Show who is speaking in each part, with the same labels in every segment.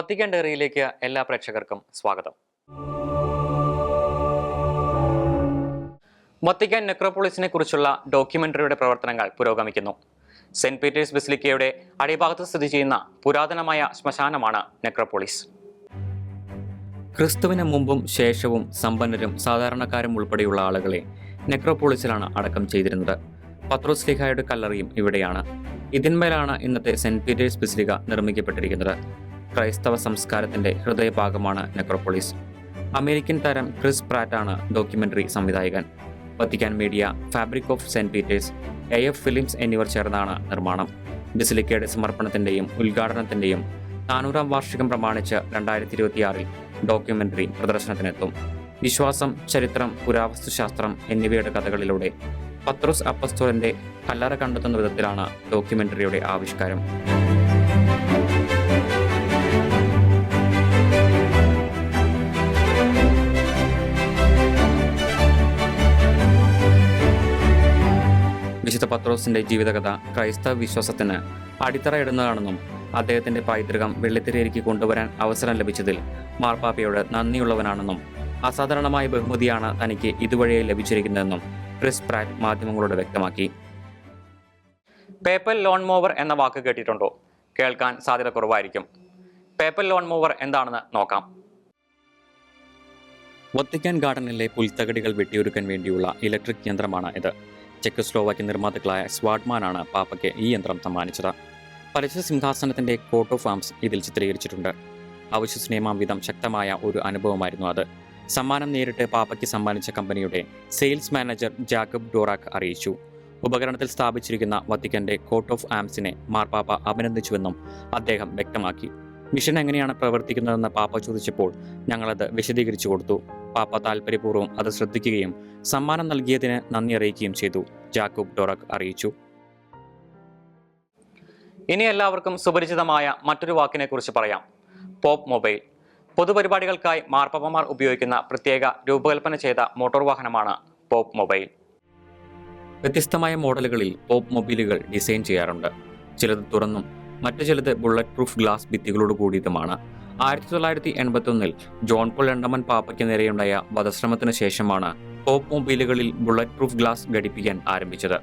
Speaker 1: Vatican എല്ലാ പ്രേക്ഷകർക്കും സ്വാഗതം. വത്തിക്കാൻ നെക്രോപോളിസിനെ കുറിച്ചുള്ള ഡോക്യുമെന്ററിയുടെ പ്രവർത്തനങ്ങൾ പുരോഗമിക്കുന്നു. സെന്റ് പീറ്റേഴ്സ് ബസിലിക്കയുടെ അടിഭാഗത്ത് സ്ഥിതി ചെയ്യുന്ന പുരാതനമായ ശ്മശാനമാണ് നെക്രോപോളിസ്. ക്രിസ്തുവിന് മുമ്പും ശേഷവും സമ്പന്നരും സാധാരണക്കാരും ഉൾപ്പെടെയുള്ള ആളുകളെ നെക്രോപോളിസിലാണ് അടക്കം ചെയ്തിരുന്നത്. പത്രോസ് ലിഹായുടെ കല്ലറിയും ഇവിടെയാണ്. ഇതിന്മേലാണ് ഇന്നത്തെ സെന്റ് പീറ്റേഴ്സ് ബസിലിക നിർമ്മിക്കപ്പെട്ടിരിക്കുന്നത്. ക്രൈസ്തവ സംസ്കാരത്തിന്റെ ഹൃദയഭാഗമാണ് നെക്രോപോളിസ് അമേരിക്കൻ താരം ക്രിസ് പ്രാറ്റാണ് ഡോക്യുമെന്ററി സംവിധായകൻ. Vatican media fabric of saint Peter's A F films എന്നിവർ ചേർന്നാണ് നിർമ്മാണം. ബിസിലിക്കയുടെ സമർപ്പണത്തിന്റെയും ഉദ്ഘാടനത്തിന്റെയും നാനൂറാം വാർഷികം പ്രമാണിച്ച് രണ്ടായിരത്തി ഇരുപത്തിയാറിൽ ഡോക്യുമെന്ററി പ്രദർശനത്തിനെത്തും. വിശ്വാസം ചരിത്രം പുരാവസ്തുശാസ്ത്രം എന്നിവയുടെ കഥകളിലൂടെ പത്രോസ് അപ്പസ്തോലന്റെ കല്ലറ കണ്ടെത്തുന്ന വിധത്തിലാണ് ഡോക്യുമെന്ററിയുടെ ആവിഷ്കാരം. വിശുദ്ധ പത്രോസിന്റെ ജീവിതകഥ ക്രൈസ്തവ വിശ്വാസത്തിന് അടിത്തറയിടുന്നതാണെന്നും അദ്ദേഹത്തിന്റെ പൈതൃകം വെള്ളിത്തിരയിലേക്ക് കൊണ്ടുവരാൻ അവസരം ലഭിച്ചതിൽ മാർപ്പാപ്പയോട് നന്ദിയുള്ളവനാണെന്നും അസാധാരണമായ ബഹുമതിയാണ് തനിക്ക് ഇതുവഴിയായി ലഭിച്ചിരിക്കുന്നതെന്നും ക്രിസ് പ്രാറ്റ് മാധ്യമങ്ങളോട് വ്യക്തമാക്കി. പേപ്പൽ ലോൺ മൂവർ എന്ന വാക്ക് കേട്ടിട്ടുണ്ടോ? കേൾക്കാൻ സാധ്യത കുറവായിരിക്കും. പേപ്പൽ ലോൺ മൂവർ എന്താണെന്ന് നോക്കാം. വത്തിക്കാൻ ഗാർഡനിലെ പുൽത്തകടികൾ വെട്ടിയൊരുക്കാൻ വേണ്ടിയുള്ള ഇലക്ട്രിക് യന്ത്രമാണ് ഇത്. ചെക്കോസ്ലോവാക്യൻ നിർമ്മാതാക്കളായ സ്വാഡ്മാനാണ് പാപ്പയ്ക്ക് ഈ യന്ത്രം സമ്മാനിച്ചത്. പരസ്യ സിംഹാസനത്തിന്റെ കോട്ട് ഓഫ് ആംസ് ഇതിൽ ചിത്രീകരിച്ചിട്ടുണ്ട്. അവിശ്വസനീയമാം വിധം ശക്തമായ ഒരു അനുഭവമായിരുന്നു അത്. സമ്മാനം നേരിട്ട് പാപ്പയ്ക്ക് സമ്മാനിച്ച കമ്പനിയുടെ സെയിൽസ് മാനേജർ ജാക്കബ് ഡോറാക്ക് അറിയിച്ചു. ഉപകരണത്തിൽ സ്ഥാപിച്ചിരിക്കുന്ന വത്തിക്കന്റെ കോട്ട് ഓഫ് ആംസിനെ മാർപ്പാപ്പ അഭിനന്ദിച്ചുവെന്നും അദ്ദേഹം വ്യക്തമാക്കി. മിഷൻ എങ്ങനെയാണ് പ്രവർത്തിക്കുന്നതെന്ന് പാപ്പ ചോദിച്ചപ്പോൾ ഞങ്ങളത് വിശദീകരിച്ചു കൊടുത്തു. പാപ്പ താല്പര്യപൂർവം അത് ശ്രദ്ധിക്കുകയും സമ്മാനം നൽകിയതിന് നന്ദി അറിയിക്കുകയും ചെയ്തു. ജാക്കൂബ് ഡോറക് അറിയിച്ചു. ഇനി എല്ലാവർക്കും സുപരിചിതമായ മറ്റൊരു വാക്കിനെ കുറിച്ച് പറയാം. Pop mobile. പൊതുപരിപാടികൾക്കായി മാർപ്പാപ്പമാർ ഉപയോഗിക്കുന്ന പ്രത്യേക രൂപകൽപ്പന ചെയ്ത മോട്ടോർ വാഹനമാണ് പോപ്പ് മൊബൈൽ. വ്യത്യസ്തമായ മോഡലുകളിൽ പോപ്പ് മൊബൈലുകൾ ഡിസൈൻ ചെയ്യാറുണ്ട്. ചിലത് തുറന്നും മറ്റു ചിലത് ബുള്ളറ്റ് പ്രൂഫ് ഗ്ലാസ് ഭിത്തികളോട് കൂടിയതുമാണ്. ആയിരത്തി തൊള്ളായിരത്തി എൺപത്തി ഒന്നിൽ ജോൺ പോൾ രണ്ടാമൻ പാപ്പയ്ക്ക് നേരെയുണ്ടായ വധശ്രമത്തിന് ശേഷമാണ് ടോപ്പ് മൊബൈലുകളിൽ ബുള്ളറ്റ് പ്രൂഫ് ഗ്ലാസ് ഘടിപ്പിക്കാൻ ആരംഭിച്ചത്.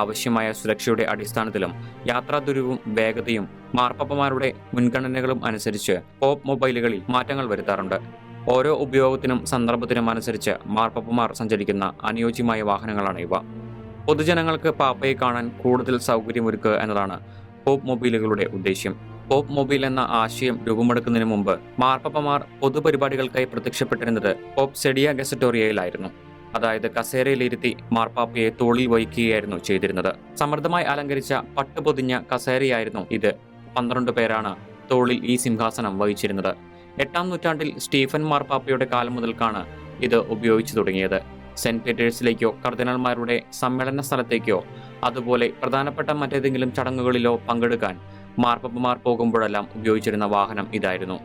Speaker 1: ആവശ്യമായ സുരക്ഷയുടെ അടിസ്ഥാനത്തിലും യാത്രാ ദുരിവും വേഗതയും മാർപ്പപ്പമാരുടെ മുൻഗണനകളും അനുസരിച്ച് പോപ്പ് മൊബൈലുകളിൽ മാറ്റങ്ങൾ വരുത്താറുണ്ട്. ഓരോ ഉപയോഗത്തിനും സന്ദർഭത്തിനും അനുസരിച്ച് മാർപ്പപ്പമാർ സഞ്ചരിക്കുന്ന അനുയോജ്യമായ വാഹനങ്ങളാണ് ഇവ. പൊതുജനങ്ങൾക്ക് പാപ്പയെ കാണാൻ കൂടുതൽ സൗകര്യമൊരുക്കുക എന്നതാണ് പോപ്പ് മൊബൈലുകളുടെ ഉദ്ദേശ്യം. പോപ്പ് മൊബൈൽ എന്ന ആശയം രൂപമെടുക്കുന്നതിന് മുമ്പ് മാർപ്പപ്പമാർ പൊതുപരിപാടികൾക്കായി പ്രത്യക്ഷപ്പെട്ടിരുന്നത് പോപ്പ് സെഡിയ ഗസറ്റോറിയയിലായിരുന്നു. അതായത് കസേരയിലിരുത്തി മാർപ്പാപ്പയെ തോളിൽ വഹിക്കുകയായിരുന്നു ചെയ്തിരുന്നത്. സമൃദ്ധമായി അലങ്കരിച്ച പട്ടുപൊതിഞ്ഞ കസേരയായിരുന്നു ഇത്. പന്ത്രണ്ട് പേരാണ് തോളിൽ ഈ സിംഹാസനം വഹിച്ചിരുന്നത്. എട്ടാം നൂറ്റാണ്ടിൽ സ്റ്റീഫൻ മാർപ്പാപ്പയുടെ കാലം മുതൽക്കാണ് ഇത് ഉപയോഗിച്ചു തുടങ്ങിയത്. സെന്റ് പീറ്റേഴ്സിലേക്കോ കർദിനാൾമാരുടെ സമ്മേളന സ്ഥലത്തേക്കോ അതുപോലെ പ്രധാനപ്പെട്ട മറ്റേതെങ്കിലും ചടങ്ങുകളിലോ പങ്കെടുക്കാൻ മാർപ്പപ്പമാർ പോകുമ്പോഴെല്ലാം ഉപയോഗിച്ചിരുന്ന വാഹനം ഇതായിരുന്നു.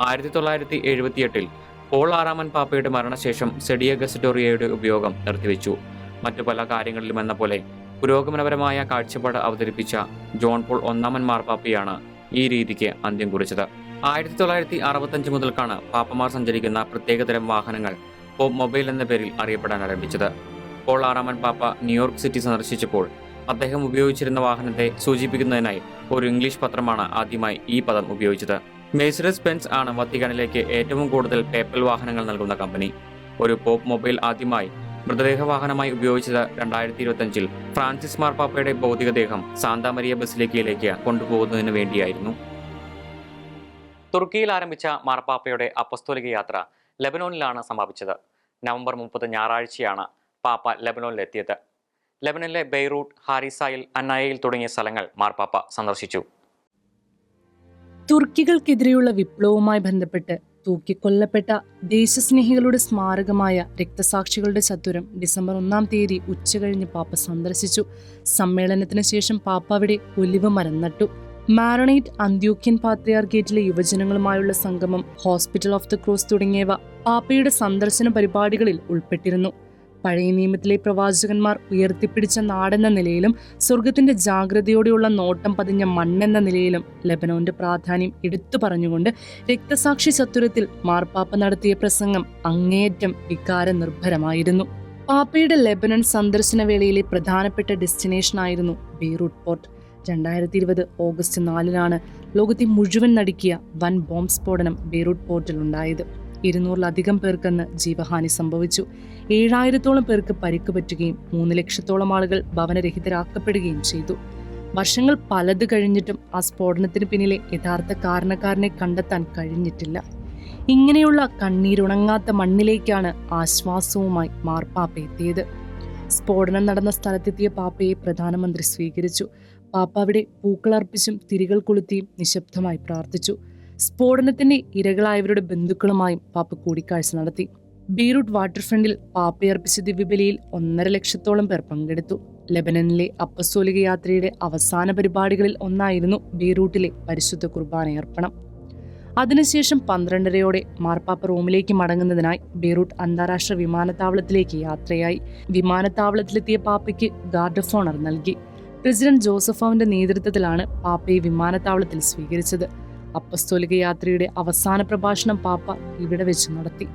Speaker 1: ആയിരത്തി തൊള്ളായിരത്തി എഴുപത്തിയെട്ടിൽ പോൾ ആറാമൻ പാപ്പയുടെ മരണശേഷം സെഡിയ ഗസറ്റോറിയയുടെ ഉപയോഗം നിർത്തിവെച്ചു. മറ്റു പല കാര്യങ്ങളിലും എന്ന പോലെ പുരോഗമനപരമായ കാഴ്ചപ്പാട് അവതരിപ്പിച്ച ജോൺ പോൾ ഒന്നാമൻ മാർപ്പാപ്പയാണ് ഈ രീതിക്ക് അന്ത്യം കുറിച്ചത്. ആയിരത്തി തൊള്ളായിരത്തി അറുപത്തഞ്ച് മുതൽക്കാണ് പാപ്പമാർ സഞ്ചരിക്കുന്ന പ്രത്യേകതരം വാഹനങ്ങൾ പോപ്പ് മൊബൈൽ എന്ന പേരിൽ അറിയപ്പെടാൻ ആരംഭിച്ചത്. പോൾ ആറാമൻ പാപ്പ ന്യൂയോർക്ക് സിറ്റി സന്ദർശിച്ചപ്പോൾ അദ്ദേഹം ഉപയോഗിച്ചിരുന്ന വാഹനത്തെ സൂചിപ്പിക്കുന്നതിനായി ഒരു ഇംഗ്ലീഷ് പത്രമാണ് ആദ്യമായി ഈ പദം ഉപയോഗിച്ചത്. മേഴ്സിഡസ് ബെൻസ് ആണ് വത്തിക്കാനിലേക്ക് ഏറ്റവും കൂടുതൽ പേപ്പൽ വാഹനങ്ങൾ നൽകുന്ന കമ്പനി. ഒരു പോപ്പ് മൊബൈൽ ആദ്യമായി മൃതദേഹ വാഹനമായി ഉപയോഗിച്ചത് രണ്ടായിരത്തി ഇരുപത്തഞ്ചിൽ ഫ്രാൻസിസ് മാർപ്പാപ്പയുടെ ഭൗതികദേഹം സാന്താമരിയ ബസിലേക്കിയിലേക്ക് കൊണ്ടുപോകുന്നതിന് വേണ്ടിയായിരുന്നു. തുർക്കിയിൽ ആരംഭിച്ച മാർപ്പാപ്പയുടെ അപ്പസ്തോലിക യാത്ര ലെബനോനിലാണ് സമാപിച്ചത്. നവംബർ മുപ്പത് ഞായറാഴ്ചയാണ് പാപ്പ ലെബനോനിലെത്തിയത്. ലെബനനിലെ ബെയ്റൂട്ട് ഹാരിസായിൽ അന്നായയിൽ തുടങ്ങിയ സ്ഥലങ്ങൾ മാർപ്പാപ്പ സന്ദർശിച്ചു.
Speaker 2: തുർക്കികൾക്കെതിരെയുള്ള വിപ്ലവവുമായി ബന്ധപ്പെട്ട് തൂക്കിക്കൊല്ലപ്പെട്ട ദേശസ്നേഹികളുടെ സ്മാരകമായ രക്തസാക്ഷികളുടെ ചത്തുരം ഡിസംബർ ഒന്നാം തീയതി ഉച്ച ഉച്ചകഴിഞ്ഞ് പാപ്പ സന്ദർശിച്ചു. സമ്മേളനത്തിന് ശേഷം പാപ്പ അവിടെ ഒലിവ് മരം നട്ടു. മാരണേറ്റ് അന്ത്യോക്യൻ പാത്രിയാർഗേറ്റിലെ യുവജനങ്ങളുമായുള്ള സംഗമം ഹോസ്പിറ്റൽ ഓഫ് ദ ക്രോസ് തുടങ്ങിയവ പാപ്പയുടെ സന്ദർശന പരിപാടികളിൽ ഉൾപ്പെട്ടിരുന്നു. പഴയ നിയമത്തിലെ പ്രവാചകന്മാർ ഉയർത്തിപ്പിടിച്ച നാടെന്ന നിലയിലും സ്വർഗത്തിന്റെ ജാഗ്രതയോടെയുള്ള നോട്ടം പതിഞ്ഞ മണ്ണെന്ന നിലയിലും ലബനോന്റെ പ്രാധാന്യം എടുത്തു പറഞ്ഞുകൊണ്ട് രക്തസാക്ഷി ചത്തുരത്തിൽ മാർപ്പാപ്പ നടത്തിയ പ്രസംഗം അങ്ങേയറ്റം വികാര നിർഭരമായിരുന്നു പാപ്പയുടെ ലെബനൻ സന്ദർശന വേളയിലെ പ്രധാനപ്പെട്ട ഡെസ്റ്റിനേഷനായിരുന്നു ബീറൂട്ട് പോർട്ട്. രണ്ടായിരത്തി ഇരുപത് ഓഗസ്റ്റ് നാലിനാണ് ലോകത്തെ മുഴുവൻ നടുക്കിയ വൻ ബോംബ് സ്ഫോടനം ബീറൂട്ട് പോർട്ടിൽ ഉണ്ടായത് ഇരുന്നൂറിലധികം പേർക്കെന്ന് ജീവഹാനി സംഭവിച്ചു. ഏഴായിരത്തോളം പേർക്ക് പരിക്ക് പറ്റുകയും മൂന്ന് ലക്ഷത്തോളം ആളുകൾ ഭവനരഹിതരാക്കപ്പെടുകയും ചെയ്തു. വർഷങ്ങൾ പലത് കഴിഞ്ഞിട്ടും ആ സ്ഫോടനത്തിന് പിന്നിലെ യഥാർത്ഥ കാരണക്കാരനെ കണ്ടെത്താൻ കഴിഞ്ഞിട്ടില്ല. ഇങ്ങനെയുള്ള കണ്ണീരുണങ്ങാത്ത മണ്ണിലേക്കാണ് ആശ്വാസവുമായി മാർപ്പാപ്പ എത്തിയത്. സ്ഫോടനം നടന്ന സ്ഥലത്തെത്തിയ പാപ്പയെ പ്രധാനമന്ത്രി സ്വീകരിച്ചു. പാപ്പ അവിടെ പൂക്കളർപ്പിച്ചും തിരികൾ കൊളുത്തിയും നിശബ്ദമായി പ്രാർത്ഥിച്ചു. സ്ഫോടനത്തിന്റെ ഇരകളായവരുടെ ബന്ധുക്കളുമായും പാപ്പ കൂടിക്കാഴ്ച നടത്തി. ബീറൂട്ട് വാട്ടർഫ്രണ്ടിൽ പാപ്പയർപ്പിച്ച ദിവ്യബലിയിൽ ഒന്നര ലക്ഷത്തോളം പേർ പങ്കെടുത്തു. ലെബനനിലെ അപ്പസ്തോലിക യാത്രയുടെ അവസാന പരിപാടികളിൽ ഒന്നായിരുന്നു ബീറൂട്ടിലെ പരിശുദ്ധ കുർബാന അർപ്പണം. അതിനുശേഷം പന്ത്രണ്ടരയോടെ മാർപ്പാപ്പ റോമിലേക്ക് മടങ്ങുന്നതിനായി ബീറൂട്ട് അന്താരാഷ്ട്ര വിമാനത്താവളത്തിലേക്ക് യാത്രയായി. വിമാനത്താവളത്തിലെത്തിയ പാപ്പയ്ക്ക് ഗാർഡ് ഓഫ് ഓണർ നൽകി. പ്രസിഡന്റ് ജോസഫാവിന്റെ നേതൃത്വത്തിലാണ് പാപ്പയെ വിമാനത്താവളത്തിൽ സ്വീകരിച്ചത്. അപ്പസ്തോലിക യാത്രയുടെ അവസാന പ്രഭാഷണം പാപ്പ ഇവിടെ വെച്ച് നടത്തി.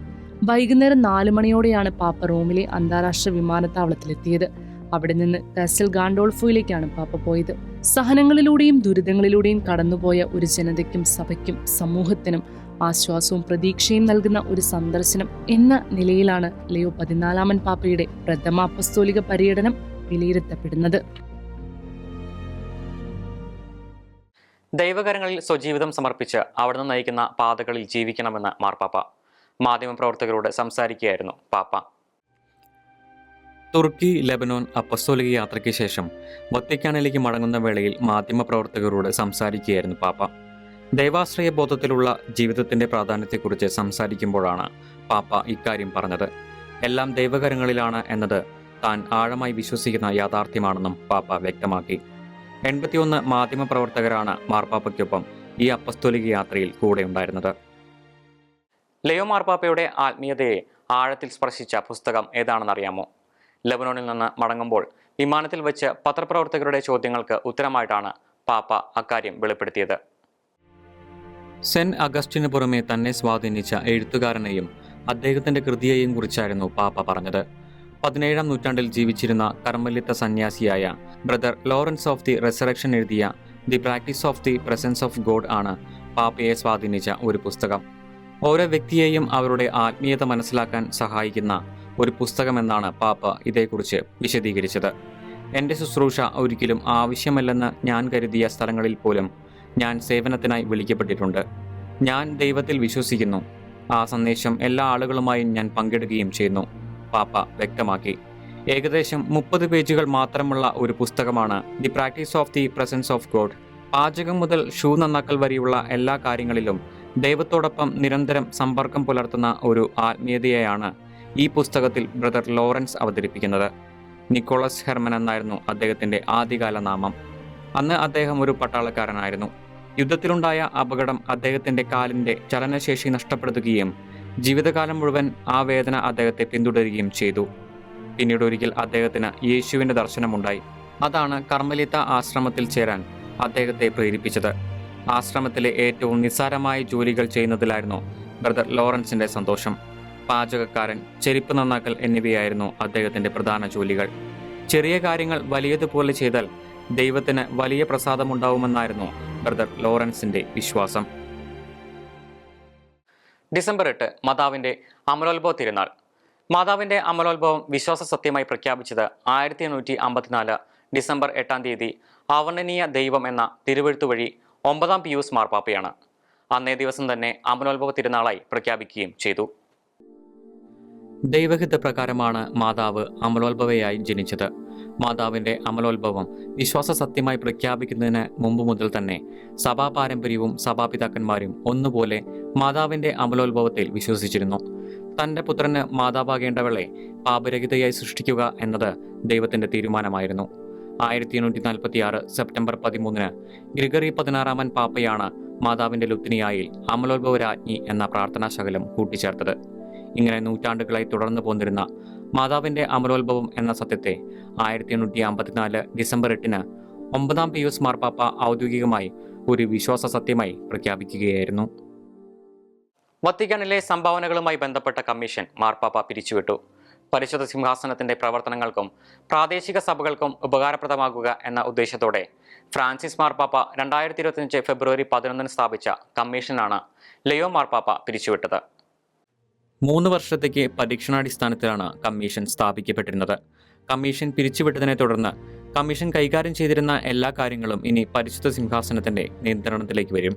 Speaker 2: വൈകുന്നേരം നാല് മണിയോടെയാണ് പാപ്പ റോമിലെ അന്താരാഷ്ട്ര വിമാനത്താവളത്തിലെത്തിയത്. അവിടെ നിന്ന് കാസൽ ഗാണ്ടോൾഫോയിലേക്കാണ് പാപ്പ പോയത്. സഹനങ്ങളിലൂടെയും ദുരിതങ്ങളിലൂടെയും കടന്നുപോയ ഒരു ജനതയ്ക്കും സഭയ്ക്കും സമൂഹത്തിനും ആശ്വാസവും പ്രതീക്ഷയും നൽകുന്ന ഒരു സന്ദർശനം എന്ന നിലയിലാണ് ലിയോ പതിനാലാമൻ പാപ്പയുടെ പ്രഥമ അപ്പസ്തോലിക പര്യടനം വിലയിരുത്തപ്പെടുന്നത്.
Speaker 1: ദൈവകരങ്ങളിൽ സ്വജീവിതം സമർപ്പിച്ച് അവിടുന്ന് നയിക്കുന്ന പാതകളിൽ ജീവിക്കണമെന്ന് മാർപ്പാപ്പ മാധ്യമപ്രവർത്തകരോട് സംസാരിക്കുകയായിരുന്നു പാപ്പ. തുർക്കി ലെബനോൻ അപ്പസ്തോലിക യാത്രയ്ക്ക് ശേഷം വത്തിക്കാനിലേക്ക് മടങ്ങുന്ന വേളയിൽ മാധ്യമപ്രവർത്തകരോട് സംസാരിക്കുകയായിരുന്നു പാപ്പ. ദൈവാശ്രയ ബോധത്തിലുള്ള ജീവിതത്തിന്റെ പ്രാധാന്യത്തെക്കുറിച്ച് സംസാരിക്കുമ്പോഴാണ് പാപ്പ ഇക്കാര്യം പറഞ്ഞത്. എല്ലാം ദൈവകരങ്ങളിലാണ് എന്നത് താൻ ആഴമായി വിശ്വസിക്കുന്ന യാഥാർത്ഥ്യമാണെന്നും പാപ്പ വ്യക്തമാക്കി. എൺപത്തിയൊന്ന് മാധ്യമപ്രവർത്തകരാണ് മാർപ്പാപ്പയ്ക്കൊപ്പം ഈ അപ്പസ്തോലിക യാത്രയിൽ കൂടെ ഉണ്ടായിരുന്നത്. ലയോ മാർപ്പാപ്പയുടെ ആത്മീയതയെ ആഴത്തിൽ സ്പർശിച്ച പുസ്തകം ഏതാണെന്നറിയാമോ? ലബനോണിൽ നിന്ന് മടങ്ങുമ്പോൾ വിമാനത്തിൽ വെച്ച് പത്രപ്രവർത്തകരുടെ ചോദ്യങ്ങൾക്ക് ഉത്തരമായിട്ടാണ് പാപ്പ അക്കാര്യം വെളിപ്പെടുത്തിയത്. സെന്റ് അഗസ്റ്റിന് പുറമെ തന്നെ സ്വാധീനിച്ച എഴുത്തുകാരനെയും അദ്ദേഹത്തിന്റെ കൃതിയെയും കുറിച്ചായിരുന്നു പാപ്പ പറഞ്ഞത്. പതിനേഴാം നൂറ്റാണ്ടിൽ ജീവിച്ചിരുന്ന കർമ്മലിത്ത സന്യാസിയായ brother Lawrence of the resurrection എഴുതിയ the practice of the presence of God ആണ് പാപ്പയെ സ്വാധീനിച്ച ഒരു പുസ്തകം. ഓരോ വ്യക്തിയെയും അവരുടെ ആത്മീയത മനസ്സിലാക്കാൻ സഹായിക്കുന്ന ഒരു പുസ്തകമെന്നാണ് പാപ്പ ഇതേക്കുറിച്ച് വിശദീകരിച്ചത്. എന്റെ ശുശ്രൂഷ ഒരിക്കലും ആവശ്യമല്ലെന്ന് ഞാൻ കരുതിയ സ്ഥലങ്ങളിൽ പോലും ഞാൻ സേവനത്തിനായി വിളിക്കപ്പെട്ടിട്ടുണ്ട്. ഞാൻ ദൈവത്തിൽ വിശ്വസിക്കുന്നു. ആ സന്ദേശം എല്ലാ ആളുകളുമായും ഞാൻ പങ്കിടുകയും ചെയ്യുന്നു. പാപ്പ വ്യക്തമാക്കി. ഏകദേശം മുപ്പത് പേജുകൾ മാത്രമുള്ള ഒരു പുസ്തകമാണ് the practice of the presence of God. പാചകം മുതൽ ഷൂ നന്നാക്കൽ വരെയുള്ള എല്ലാ കാര്യങ്ങളിലും ദൈവത്തോടൊപ്പം നിരന്തരം സമ്പർക്കം പുലർത്തുന്ന ഒരു ആത്മീയതയെയാണ് ഈ പുസ്തകത്തിൽ ബ്രദർ ലോറൻസ് അവതരിപ്പിക്കുന്നത്. നിക്കോളസ് ഹെർമൻ എന്നായിരുന്നു അദ്ദേഹത്തിന്റെ ആദ്യകാല നാമം. അന്ന് അദ്ദേഹം ഒരു പട്ടാളക്കാരനായിരുന്നു. യുദ്ധത്തിലുണ്ടായ അപകടം അദ്ദേഹത്തിന്റെ കാലിന്റെ ചലനശേഷി നഷ്ടപ്പെടുത്തുകയും ജീവിതകാലം മുഴുവൻ ആ വേദന അദ്ദേഹത്തെ പിന്തുടരുകയും ചെയ്തു. പിന്നീട് ഒരിക്കൽ അദ്ദേഹത്തിന് യേശുവിന്റെ ദർശനമുണ്ടായി. അതാണ് കർമ്മലിത്ത ആശ്രമത്തിൽ ചേരാൻ അദ്ദേഹത്തെ പ്രേരിപ്പിച്ചത്. ആശ്രമത്തിലെ ഏറ്റവും നിസ്സാരമായ ജോലികൾ ചെയ്യുന്നതിലായിരുന്നു ബ്രദർ ലോറൻസിന്റെ സന്തോഷം. പാചകക്കാരൻ ചെരുപ്പ് നന്നാക്കൽ എന്നിവയായിരുന്നു അദ്ദേഹത്തിന്റെ പ്രധാന ജോലികൾ. ചെറിയ കാര്യങ്ങൾ വലിയതുപോലെ ചെയ്താൽ ദൈവത്തിന് വലിയ പ്രസാദമുണ്ടാവുമെന്നായിരുന്നു ബ്രദർ ലോറൻസിന്റെ വിശ്വാസം. ഡിസംബർ എട്ട് മാതാവിന്റെ അമലോത്ഭവ തിരുനാൾ. മാതാവിന്റെ അമലോത്ഭവം വിശ്വാസ സത്യമായി പ്രഖ്യാപിച്ചത് ആയിരത്തി എണ്ണൂറ്റി അമ്പത്തിനാല് ഡിസംബർ എട്ടാം തീയതി അവർണനീയ ദൈവം എന്ന തിരുവഴുത്തു വഴി ഒമ്പതാം പിയൂസ് മാർപ്പാപ്പയാണ്. അന്നേ ദിവസം തന്നെ അമലോത്ഭവ തിരുനാളായി പ്രഖ്യാപിക്കുകയും ചെയ്തു. ദൈവഹിത പ്രകാരമാണ് മാതാവ് അമലോത്ഭവയായി ജനിച്ചത്. മാതാവിന്റെ അമലോത്ഭവം വിശ്വാസ സത്യമായി പ്രഖ്യാപിക്കുന്നതിന് മുമ്പ് മുതൽ തന്നെ സഭാ പാരമ്പര്യവും സഭാപിതാക്കന്മാരും ഒന്നുപോലെ മാതാവിന്റെ അമലോത്ഭവത്തിൽ വിശ്വസിച്ചിരുന്നു. തന്റെ പുത്രന് മാതാവാകേണ്ടവളെ പാപരഹിതയായി സൃഷ്ടിക്കുക എന്നത് ദൈവത്തിന്റെ തീരുമാനമായിരുന്നു. ആയിരത്തി എണ്ണൂറ്റി നാൽപ്പത്തി ആറ് സെപ്റ്റംബർ പതിമൂന്നിന് ഗ്രിഗറി പതിനാറാമൻ പാപ്പയാണ് മാതാവിന്റെ ലുത്തിനിയായി അമലോത്ഭവ രാജ്ഞി എന്ന പ്രാർത്ഥനാശകലം കൂട്ടിച്ചേർത്തത്. ഇങ്ങനെ നൂറ്റാണ്ടുകളായി തുടർന്നു പോന്നിരുന്ന മാതാവിന്റെ അമരോത്ഭവം എന്ന സത്യത്തെ ആയിരത്തി എണ്ണൂറ്റി അമ്പത്തിനാല് ഡിസംബർ എട്ടിന് ഒമ്പതാം പിയൂസ് മാർപ്പാപ്പ ഔദ്യോഗികമായി ഒരു വിശ്വാസ സത്യമായി പ്രഖ്യാപിക്കുകയായിരുന്നു. വത്തിക്കാനിലെ സംഭാവനകളുമായി ബന്ധപ്പെട്ട കമ്മീഷൻ മാർപ്പാപ്പ പിരിച്ചുവിട്ടു. പരിശുദ്ധ സിംഹാസനത്തിന്റെ പ്രവർത്തനങ്ങൾക്കും പ്രാദേശിക സഭകൾക്കും ഉപകാരപ്രദമാകുക എന്ന ഉദ്ദേശത്തോടെ ഫ്രാൻസിസ് മാർപ്പാപ്പ രണ്ടായിരത്തി ഇരുപത്തിയഞ്ച് ഫെബ്രുവരി പതിനൊന്നിന് സ്ഥാപിച്ച കമ്മീഷനാണ് ലിയോ മാർപ്പാപ്പ പിരിച്ചുവിട്ടത്. മൂന്ന് വർഷത്തേക്ക് പരീക്ഷണാടിസ്ഥാനത്തിലാണ് കമ്മീഷൻ സ്ഥാപിക്കപ്പെട്ടിരുന്നത്. കമ്മീഷൻ പിരിച്ചുവിട്ടതിനെ തുടർന്ന് കമ്മീഷൻ കൈകാര്യം ചെയ്തിരുന്ന എല്ലാ കാര്യങ്ങളും ഇനി പരിശുദ്ധ സിംഹാസനത്തിന്റെ നിയന്ത്രണത്തിലേക്ക് വരും.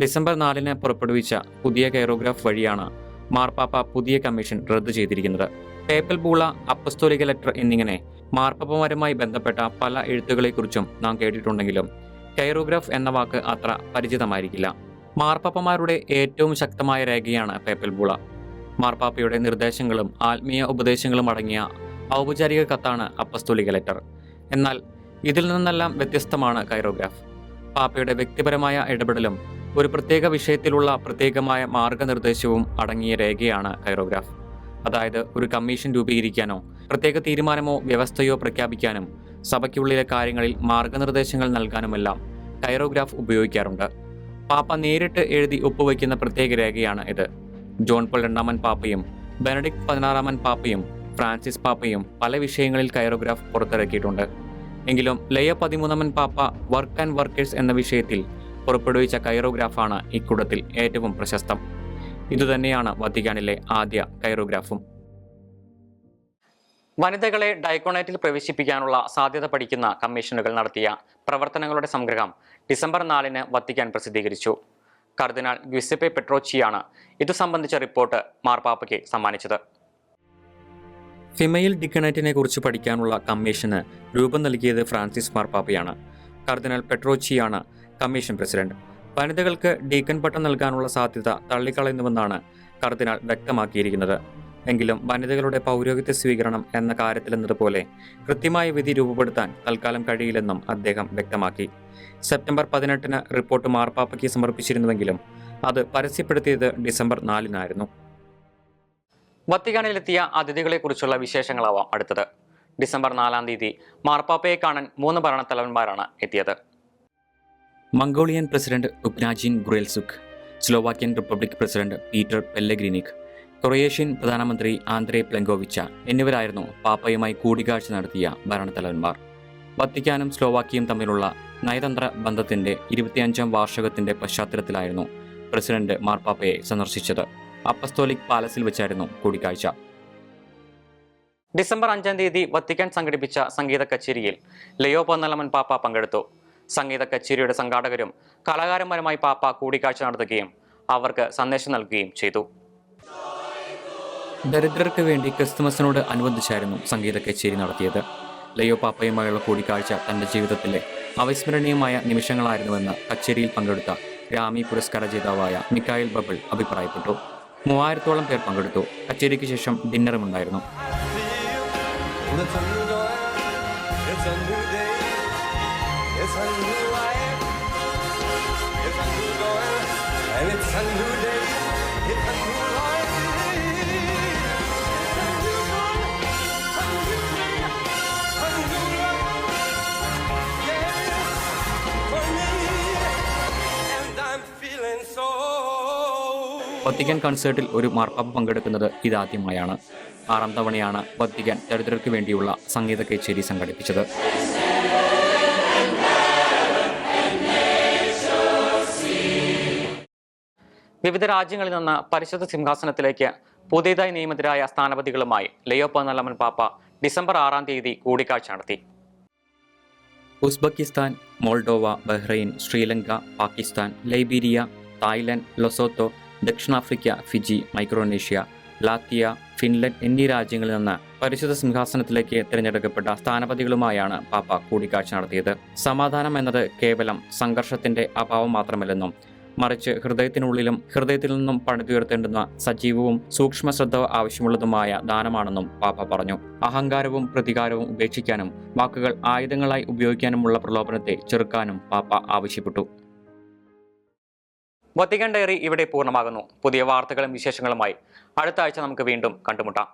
Speaker 1: ഡിസംബർ നാലിന് പുറപ്പെടുവിച്ച പുതിയ കെയറോഗ്രാഫ് വഴിയാണ് മാർപ്പാപ്പ പുതിയ കമ്മീഷൻ റദ്ദു ചെയ്തിരിക്കുന്നത്. പേപ്പൽ ബൂള അപ്പസ്തോലിക ലെറ്റർ എന്നിങ്ങനെ മാർപ്പാപ്പമാരുമായി ബന്ധപ്പെട്ട പല എഴുത്തുകളെക്കുറിച്ചും നാം കേട്ടിട്ടുണ്ടെങ്കിലും കൈറോഗ്രാഫ് എന്ന വാക്ക് അത്ര പരിചിതമായിരിക്കില്ല. മാർപ്പാപ്പമാരുടെ ഏറ്റവും ശക്തമായ രേഖയാണ് പേപ്പൽ ബൂള മാർപ്പാപ്പയുടെ നിർദ്ദേശങ്ങളും ആത്മീയ ഉപദേശങ്ങളും അടങ്ങിയ ഔപചാരിക കത്താണ് അപ്പസ്തുലിക ലെറ്റർ. എന്നാൽ ഇതിൽ നിന്നെല്ലാം വ്യത്യസ്തമാണ് കൈറോഗ്രാഫ്. പാപ്പയുടെ വ്യക്തിപരമായ ഇടപെടലും ഒരു പ്രത്യേക വിഷയത്തിലുള്ള പ്രത്യേകമായ മാർഗനിർദ്ദേശവും അടങ്ങിയ രേഖയാണ് കൈറോഗ്രാഫ്. അതായത് ഒരു കമ്മീഷൻ രൂപീകരിക്കാനോ പ്രത്യേക തീരുമാനമോ വ്യവസ്ഥയോ പ്രഖ്യാപിക്കാനും സഭയ്ക്കുള്ളിലെ കാര്യങ്ങളിൽ മാർഗനിർദ്ദേശങ്ങൾ നൽകാനുമെല്ലാം കൈറോഗ്രാഫ് ഉപയോഗിക്കാറുണ്ട്. പാപ്പ നേരിട്ട് എഴുതി ഒപ്പുവയ്ക്കുന്ന പ്രത്യേക രേഖയാണ് ഇത്. ജോൺ പോൾ രണ്ടാമൻ പാപ്പയും ബെനഡിക് പതിനാറാമൻ പാപ്പയും ഫ്രാൻസിസ് പാപ്പയും പല വിഷയങ്ങളിൽ കൈറോഗ്രാഫ് പുറത്തിറക്കിയിട്ടുണ്ട്. എങ്കിലും ലയ പതിമൂന്നാമൻ പാപ്പ വർക്ക് ആൻഡ് വർക്കേഴ്സ് എന്ന വിഷയത്തിൽ പുറപ്പെടുവിച്ച കൈറോഗ്രാഫാണ് ഇക്കൂട്ടത്തിൽ ഏറ്റവും പ്രശസ്തം. ഇതുതന്നെയാണ് വത്തിക്കാനിലെ ആദ്യ കൈറോഗ്രാഫും. വനിതകളെ ഡയക്കോണേറ്റിൽ പ്രവേശിപ്പിക്കാനുള്ള സാധ്യത പഠിക്കുന്ന കമ്മീഷനുകൾ നടത്തിയ പ്രവർത്തനങ്ങളുടെ സംഗ്രഹം ഡിസംബർ നാലിന് വത്തിക്കാൻ പ്രസിദ്ധീകരിച്ചു. കർദിനാൾ ഗ്യുസെപ്പെ പെട്രോച്ചിയാണ്. ഇതു സംബന്ധിച്ച റിപ്പോർട്ട് മാർപ്പാപ്പയ്ക്ക് സമ്മാനിച്ചത്. ഫിമെയിൽ ഡിക്കണേറ്റിനെ കുറിച്ച് പഠിക്കാനുള്ള കമ്മീഷന് രൂപം നൽകിയത് ഫ്രാൻസിസ് മാർപ്പാപ്പയാണ്. കർദിനാൾ പെട്രോച്ചിയാണ് കമ്മീഷൻ പ്രസിഡന്റ്. വനിതകൾക്ക് ഡീക്കൻ പട്ടം നൽകാനുള്ള സാധ്യത തള്ളിക്കളയുന്നുവെന്നാണ് കർദിനാൾ വ്യക്തമാക്കിയിരിക്കുന്നത്. എങ്കിലും വനിതകളുടെ പൗരോഹിത്യ സ്വീകരണം എന്ന കാര്യത്തിലെന്നതുപോലെ കൃത്യമായ വിധി രൂപപ്പെടുത്താൻ തൽക്കാലം കഴിയില്ലെന്നും അദ്ദേഹം വ്യക്തമാക്കി. സെപ്റ്റംബർ പതിനെട്ടിന് റിപ്പോർട്ട് മാർപ്പാപ്പയ്ക്ക് സമർപ്പിച്ചിരുന്നുവെങ്കിലും അത് പരസ്യപ്പെടുത്തിയത് ഡിസംബർ നാലിനായിരുന്നു. വത്തിക്കാനിലെത്തിയ അതിഥികളെക്കുറിച്ചുള്ള വിശേഷങ്ങളാവാം അടുത്തത്. ഡിസംബർ നാലാം തീയതി മാർപ്പാപ്പയെ കാണാൻ മൂന്ന് ഭരണത്തലവന്മാരാണ് എത്തിയത്. Mongolian president Ukhnaagiin Khurelsukh Slovakian republic president Peter Pellegrini Croatian പ്രധാനമന്ത്രി ആന്ദ്രേ പ്ലെങ്കോവിച്ച എന്നിവരായിരുന്നു പാപ്പയുമായി കൂടിക്കാഴ്ച നടത്തിയ ഭരണത്തലവന്മാർ. വത്തിക്കാനും സ്ലോവാക്കിയും തമ്മിലുള്ള നയതന്ത്ര ബന്ധത്തിന്റെ ഇരുപത്തിയഞ്ചാം വാർഷികത്തിന്റെ പശ്ചാത്തലത്തിലായിരുന്നു പ്രസിഡന്റ് മാർപ്പാപ്പയെ സന്ദർശിച്ചത്. അപ്പസ്തോലിക് പാലസിൽ വെച്ചായിരുന്നു കൂടിക്കാഴ്ച. ഡിസംബർ അഞ്ചാം തീയതി വത്തിക്കാൻ സംഘടിപ്പിച്ച സംഗീത കച്ചേരിയിൽ ലയോ പന്നലമൻ പാപ്പ പങ്കെടുത്തു. സംഗീത കച്ചേരിയുടെ സംഘാടകരും കലാകാരന്മാരുമായി പാപ്പ കൂടിക്കാഴ്ച നടത്തുകയും അവർക്ക് സന്ദേശം നൽകുകയും ചെയ്തു. ദരിദ്രർക്ക് വേണ്ടി ക്രിസ്തുമസിനോട് അനുബന്ധിച്ചായിരുന്നു സംഗീത കച്ചേരി നടത്തിയത്. ലയോ പാപ്പയുമായുള്ള കൂടിക്കാഴ്ച തന്റെ ജീവിതത്തിലെ അവിസ്മരണീയമായ നിമിഷങ്ങളായിരുന്നുവെന്ന് കച്ചേരിയിൽ പങ്കെടുത്ത ഗ്രാമി പുരസ്കാര ജേതാവായ മിക്കായിൽ ബബിൾ അഭിപ്രായപ്പെട്ടു. മൂവായിരത്തോളം പേർ പങ്കെടുത്തു. കച്ചേരിക്ക് ശേഷം ഡിന്നറും ഉണ്ടായിരുന്നു.
Speaker 3: And it's a new
Speaker 1: Vatican കൺസേർട്ടിൽ ഒരു മാർപ്പാപ്പ പങ്കെടുക്കുന്നത് ഇതാദ്യമായാണ്. ആറാം തവണയാണ് വത്തിക്കാൻ ദരിദ്രർക്ക് വേണ്ടിയുള്ള സംഗീത കച്ചേരി സംഘടിപ്പിച്ചത്. വിവിധ രാജ്യങ്ങളിൽ നിന്ന് പരിശുദ്ധ സിംഹാസനത്തിലേക്ക് പുതിയതായി നിയമിതരായ സ്ഥാനപതികളുമായി ലയോ നല്ലമൻ പാപ്പ ഡിസംബർ ആറാം തീയതി കൂടിക്കാഴ്ച നടത്തി. Uzbekistan Moldova Bahrain Sri Lanka Pakistan Liberia Thailand Lesotho ദക്ഷിണാഫ്രിക്ക ഫിജി മൈക്രോനേഷ്യ ലാത്തിയ ഫിൻലൻഡ് എന്നീ രാജ്യങ്ങളിൽ നിന്ന് പരിശുദ്ധ സിംഹാസനത്തിലേക്ക് തിരഞ്ഞെടുക്കപ്പെട്ട സ്ഥാനപതികളുമായാണ് പാപ്പ കൂടിക്കാഴ്ച നടത്തിയത്. സമാധാനം എന്നത് കേവലം സംഘർഷത്തിന്റെ അഭാവം മാത്രമല്ലെന്നും മറിച്ച് ഹൃദയത്തിനുള്ളിലും ഹൃദയത്തിൽ നിന്നും പണിതുയർത്തേണ്ടുന്ന സജീവവും സൂക്ഷ്മ ശ്രദ്ധ ആവശ്യമുള്ളതുമായ ദാനമാണെന്നും പാപ്പ പറഞ്ഞു. അഹങ്കാരവും പ്രതികാരവും ഉപേക്ഷിക്കാനും വാക്കുകൾ ആയുധങ്ങളായി ഉപയോഗിക്കാനുമുള്ള പ്രലോഭനത്തെ ചെറുക്കാനും പാപ്പ ആവശ്യപ്പെട്ടു. വത്തിക്കാൻ ഡയറി ഇവിടെ പൂർണമാകുന്നു പുതിയ വാർത്തകളും വിശേഷങ്ങളുമായി അടുത്ത ആഴ്ച നമുക്ക് വീണ്ടും കണ്ടുമുട്ടാം.